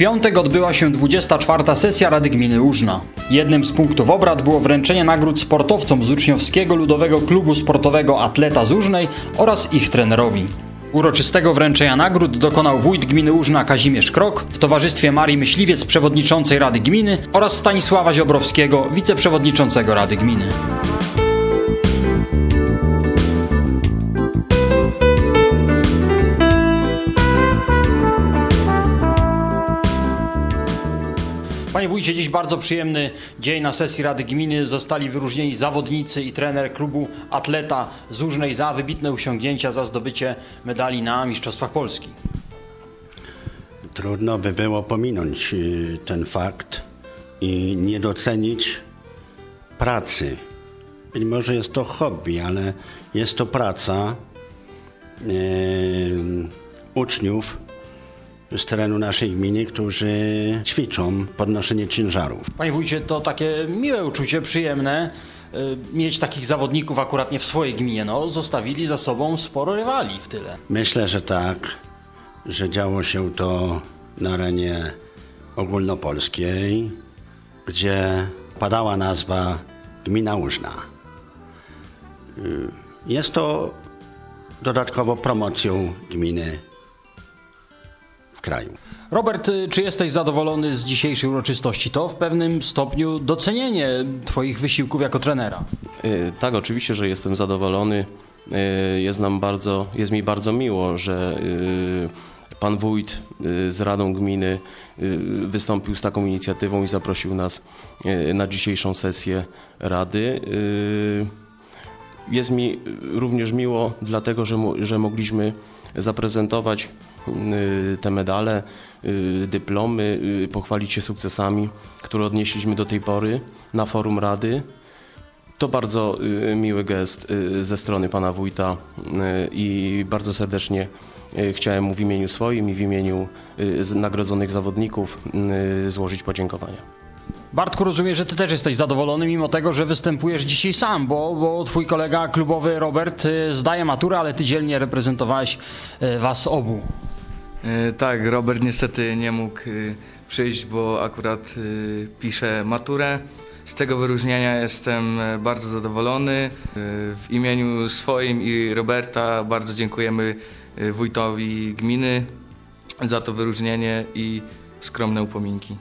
piątek odbyła się 24. sesja Rady Gminy Łużna. Jednym z punktów obrad było wręczenie nagród sportowcom z uczniowskiego Ludowego Klubu Sportowego Atleta z Łużnej oraz ich trenerowi. Uroczystego wręczenia nagród dokonał wójt gminy Łużna Kazimierz Krok w towarzystwie Marii Myśliwiec, przewodniczącej Rady Gminy oraz Stanisława Ziobrowskiego, wiceprzewodniczącego Rady Gminy. Panie wójcie, dziś bardzo przyjemny dzień na sesji Rady Gminy. Zostali wyróżnieni zawodnicy i trener klubu Atleta z Łużnej za wybitne osiągnięcia, za zdobycie medali na Mistrzostwach Polski. Trudno by było pominąć y, ten fakt i nie docenić pracy. Być może jest to hobby, ale jest to praca yy, uczniów z terenu naszej gminy, którzy ćwiczą podnoszenie ciężarów. Panie wójcie, to takie miłe uczucie, przyjemne y, mieć takich zawodników akurat nie w swojej gminie. No, zostawili za sobą sporo rywali w tyle. Myślę, że tak, że działo się to na arenie ogólnopolskiej, gdzie padała nazwa Gmina Łużna. Y, Jest to dodatkowo promocją gminy w kraju. Robert, y, czy jesteś zadowolony z dzisiejszej uroczystości? To w pewnym stopniu docenienie Twoich wysiłków jako trenera. Y, Tak, oczywiście, że jestem zadowolony. Y, Jest, nam bardzo, jest mi bardzo miło, że pan wójt z Radą Gminy wystąpił z taką inicjatywą i zaprosił nas na dzisiejszą sesję Rady. Jest mi również miło, dlatego że, że mogliśmy zaprezentować y, te medale, y, dyplomy, y, pochwalić się sukcesami, które odnieśliśmy do tej pory na forum Rady. To bardzo miły gest ze strony pana wójta i bardzo serdecznie chciałem mu w imieniu swoim i w imieniu nagrodzonych zawodników złożyć podziękowania. Bartku, rozumiem, że Ty też jesteś zadowolony, mimo tego, że występujesz dzisiaj sam, bo, bo Twój kolega klubowy Robert y, zdaje maturę, ale Ty dzielnie reprezentowałeś y, Was obu. E, Tak, Robert niestety nie mógł e, przyjść, bo akurat pisze maturę. Z tego wyróżnienia jestem e, bardzo zadowolony. E, W imieniu swoim i Roberta bardzo dziękujemy wójtowi gminy za to wyróżnienie i skromne upominki.